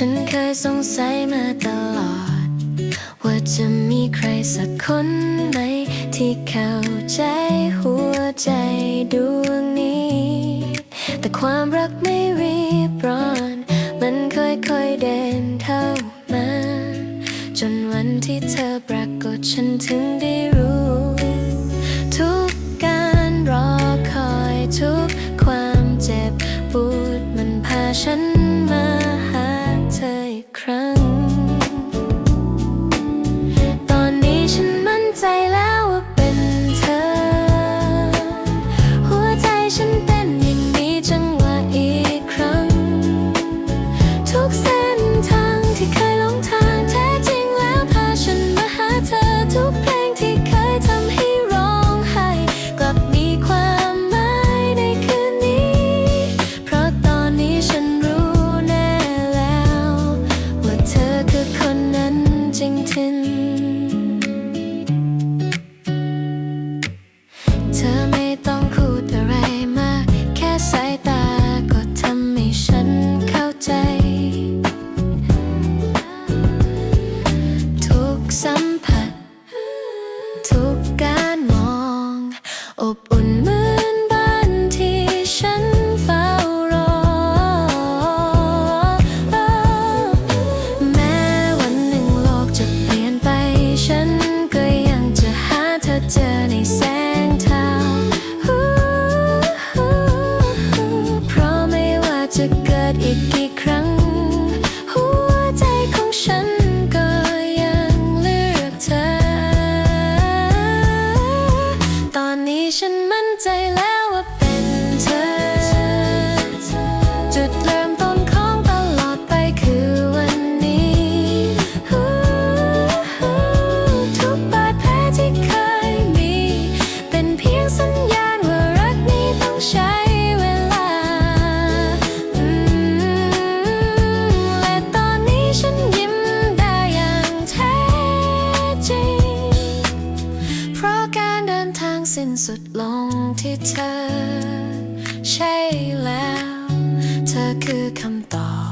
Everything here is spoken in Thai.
ฉันเคยสงสัยมาตลอด ว่าจะมีใครสักคนไหม ที่เข้าใจหัวใจดวงนี้ แต่ความรักไม่รีบร้อน มันค่อยๆเดินเท่ามา จนวันที่เธอปรากฏฉันถึงได้รู้ mountain. แสงเทาเพราะไม่ว่าจะเกิดอีกกี่ครั้ง หัวใจของฉันก็ยังเลือกเธอ ตอนนี้ฉันมั่นใจแล้ว สิ้นสุดลงที่เธอ ใช่แล้ว เธอคือคำตอบ